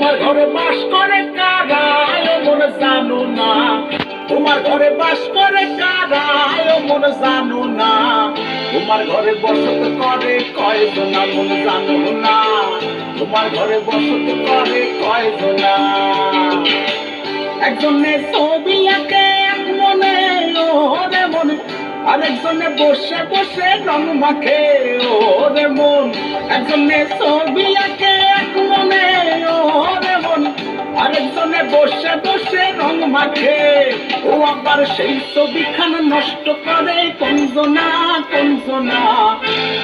তোমার ঘরে বাস করে কারা? মনে জানো না। তোমার ঘরে বাস করে কারা? মনে জানো না। তোমার ঘরে বসত করে কয়জনা? মনে জানো না। তোমার ঘরে বসত করে কয়জনা? একজনে ছবি আঁকে, এক মনে ওরে মনে। আরেকজনে বসে বসে রং মাখে, ওরে মন। একজনে ছবি আঁকে রং মাখে ও আবার সেই ছবিখান নষ্ট করে কঞ্জনা কঞ্জনা।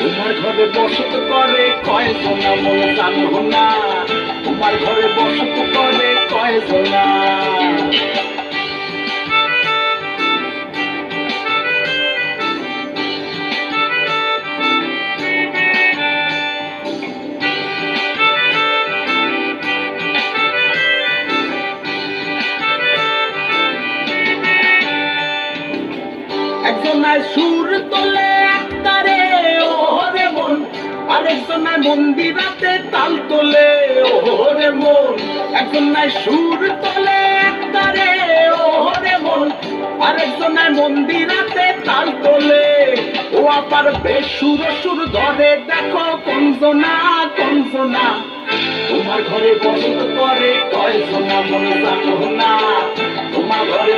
তোমার ঘরে বসত করে কয়জনা মন জানো না। তোমার ঘরে বসত করে কয়জনা একজনায় সুর তোলে একতারে ওরে মন। আরেকজনায় মন্দিরাতে তাল তোলে, ওরে মন। একজনায় সুর তোলে একতারে ওরে মন। আরেকজনায় মন্দিরাতে তাল তোলে। ও আবার বেশ সুর ধরে, দেখো কঞ্জনা কঞ্জনা তোমার ঘরে বসত করে কয়জনা মনে জানো না। তোমার ঘরে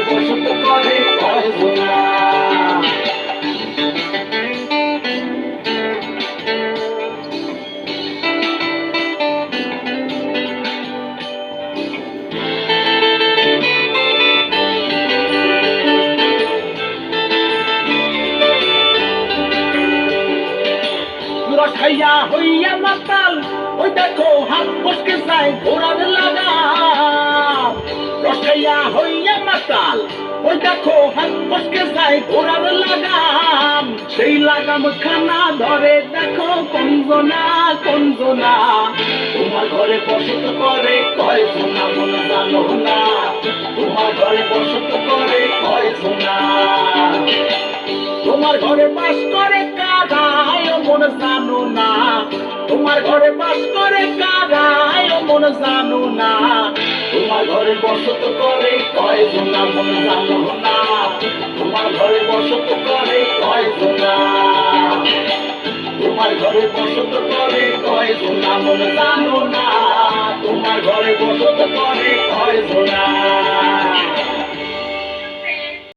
রসাইয়া হইয়া মাতাল, ওই দেখো হাত বসকে যায় ঘোড়ার লাগাম রসাইয়া হইয়া মাতাল, ওই দেখো হাত বসকে যায় ঘোড়ার লাগাম সেই লাগাম খানা ধরে দেখো কঞ্জনা কঞ্জনা। তোমার ঘরে বসত করে কয় সোনা, মনে জানো না। তোমার ঘরে বসত করে কয় সোনা। তোমার ঘরে বাস করে তোমার ঘরে বাস করে কাদায় মন জানো না। তোমার ঘরে বসত করে কয় জনা মন জানো না। তোমার ঘরে বসত করে কয় জনা তোমার ঘরে বসত করে কয় জনা মন জানো না। তোমার ঘরে বসত করে কয় জনা